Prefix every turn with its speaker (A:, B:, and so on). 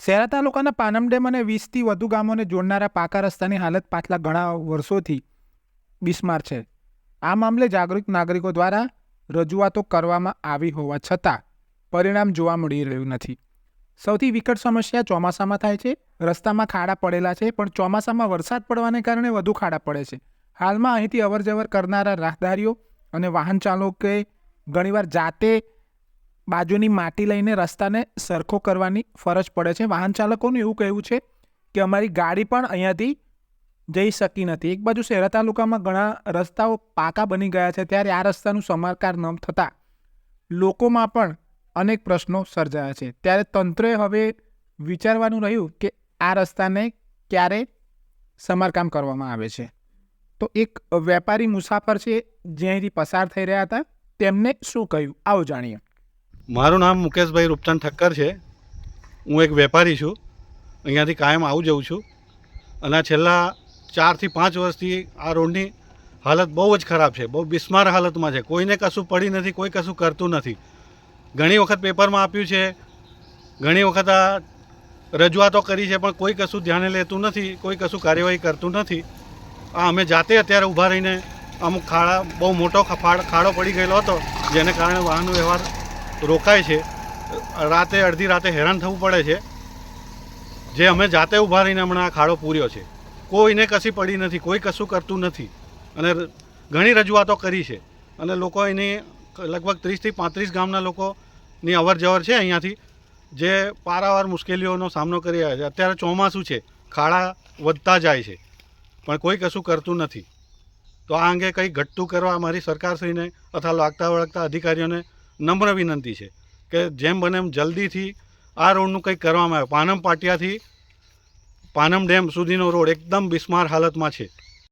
A: શહેરા તાલુકાના પાનમ ડેમ અને વીસથી વધુ ગામોને જોડનારા પાકા રસ્તાની હાલત પાછલા ઘણા વર્ષોથી બિસ્માર છે. આ મામલે જાગૃત નાગરિકો દ્વારા રજૂઆતો કરવામાં આવી હોવા છતાં પરિણામ જોવા મળી રહ્યું નથી. સૌથી વિકટ સમસ્યા ચોમાસામાં થાય છે. રસ્તામાં ખાડા પડેલા છે, પણ ચોમાસામાં વરસાદ પડવાને કારણે વધુ ખાડા પડે છે. હાલમાં અહીંથી અવરજવર કરનારા રાહદારીઓ અને વાહન ચાલકોએ ઘણીવાર જાતે બાજુની માટી લઈને રસ્તાને સરખો કરવાની ફરજ પડે છે. વાહન ચાલકોનું એવું કહેવું છે કે અમારી ગાડી પણ અહીંયાથી જઈ શકી નથી. એક બાજુ શહેરા તાલુકામાં ઘણા રસ્તાઓ પાકા બની ગયા છે, ત્યારે આ રસ્તાનું સમારકાર ન થતાં લોકોમાં પણ અનેક પ્રશ્નો સર્જાયા છે. ત્યારે તંત્રએ હવે વિચારવાનું રહ્યું કે આ રસ્તાને ક્યારે સમારકામ કરવામાં આવે છે. તો એક વેપારી મુસાફર છે, જે અહીંથી પસાર થઈ રહ્યા હતા. તેમને શું કહ્યું? આવો જાણીએ.
B: મારું નામ મુકેશભાઈ રૂપચંદ ઠક્કર છે. હું એક વેપારી છું. અહીંયાથી કાયમ આવું જઉં છું. અને છેલ્લા ચારથી પાંચ વર્ષથી આ રોડની હાલત બહુ જ ખરાબ છે. બહુ બિસ્માર હાલતમાં છે. કોઈને કશું પડી નથી, કોઈ કશું કરતું નથી. ઘણી વખત પેપરમાં આપ્યું છે, ઘણી વખત આ રજૂઆતો કરી છે, પણ કોઈ કશું ધ્યાને લેતું નથી, કોઈ કશું કાર્યવાહી કરતું નથી. આ અમે જાતે અત્યારે ઊભા રહીને અમુક ખાડા, બહુ મોટો ખાડો પડી ગયેલો હતો, જેને કારણે વાહન વ્યવહાર રોકાય છે. રાતે અડધી રાતે હેરાન થવું પડે છે. જે અમે જાતે ઊભા રહીને હમણાં ખાડો પૂર્યો છે. કોઈને કશી પડી નથી, કોઈ કશું કરતું નથી. અને ઘણી રજૂઆતો કરી છે. અને લોકો એની લગભગ ત્રીસથી પાંત્રીસ ગામના લોકોની અવર જવર છે અહીંયાથી. જે પારાવાર મુશ્કેલીઓનો સામનો કરી રહ્યા છે. અત્યારે ચોમાસું છે. ખાડા વધતા જાય છે. પણ કોઈ કશું કરતું નથી. તો આ અંગે કંઈ ઘટતું કરવા અમારી સરકારશ્રીને અથવા લાગતા વળગતા અધિકારીઓને નમ્ર વિનંતી છે કે જેમ બને એમ જલ્દીથી આ રોડનું કંઈક કરવામાં આવે. પાનમ પાટિયાથી પાનમ ડેમ સુધીનો રોડ એકદમ બિસ્માર હાલતમાં છે.